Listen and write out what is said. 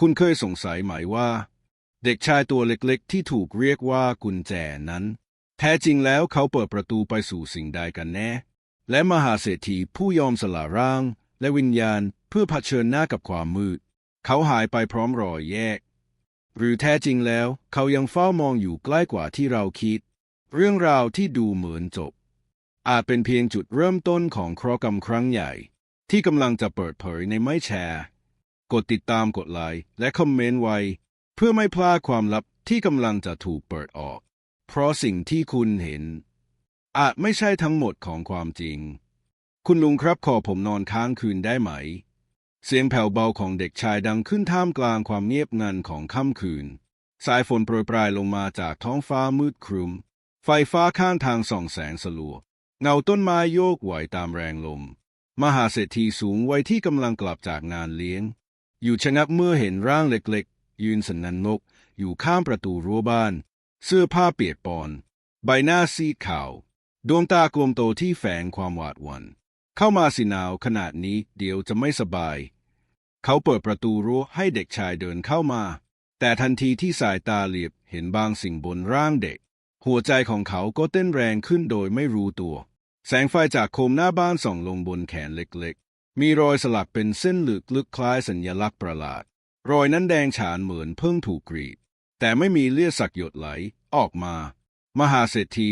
คุณเคยสงสัยไหมว่า เด็กชายตัวเล็กๆ ที่ถูกเรียกว่ากุญแจนั้น แท้จริงแล้วเขาเปิดประตูไปสู่สิ่งใดกันแน่ และมหาเศรษฐีผู้ยอมสละร่าง และวิญญาณเพื่อเผชิญหน้ากับความมืด เขาหายไปพร้อมรอยแยก หรือแท้จริงแล้วเขายังเฝ้ามองอยู่ใกล้กว่าที่เราคิด เรื่องราวที่ดูเหมือนจบ อาจเป็นเพียงจุดเริ่มต้นของเคราะห์กรรมครั้งใหญ่ ที่กำลังจะเปิดเผยในไม่แชร์ กดติดตามกดไลค์และคอมเมนต์ไว้ เพื่อไม่พลาดความลับที่กำลังจะถูกเปิดออก เพราะสิ่งที่คุณเห็น อาจไม่ใช่ทั้งหมดของความจริง คุณลุงครับขอผมนอนค้างคืนได้ไหม เสียงแผ่วเบาของเด็กชายดังขึ้นท่ามกลางความเงียบงันของค่ำคืน สายฝนโปรยปลายลงมาจากท้องฟ้ามืดครึม ไฟฟ้าข้างทางส่องแสงสลัวเงาต้นไม้โยกไหวตามแรงลม มหาเศรษฐีสูงวัยที่กำลังกลับจากงานเลี้ยง อยู่ชะงักเมื่อเห็นร่างเล็กๆ ยืนสันนันนก อยู่ข้ามประตูรั้วบ้าน เสื้อผ้าเปียกปอน ใบหน้าซีดขาว ดวงตากลมโตที่แฝงความหวาดหวัน่นเข้ามาสิหนาวขนาดนี้เดี๋ยวจะไม่สบาย เขาเปิดประตูรั้วให้เด็กชายเดินเข้ามา แต่ทันทีที่สายตาเหลียบเห็นบางสิ่งบนร่างเด็ก หัวใจของเขาก็เต้นแรงขึ้นโดยไม่รู้ตัว แสงไฟจากโคมหน้าบ้านส่องลงบนแขนเล็กๆ มีรอยสลักเป็นเส้นหลึกลึกคล้ายสัญลักษณ์ประหลาด รอยนั้นแดงฉานเหมือนเพิ่งถูกกรีด แต่ไม่มีเลือดสักหยดไหลออกมา มหาเศรษฐี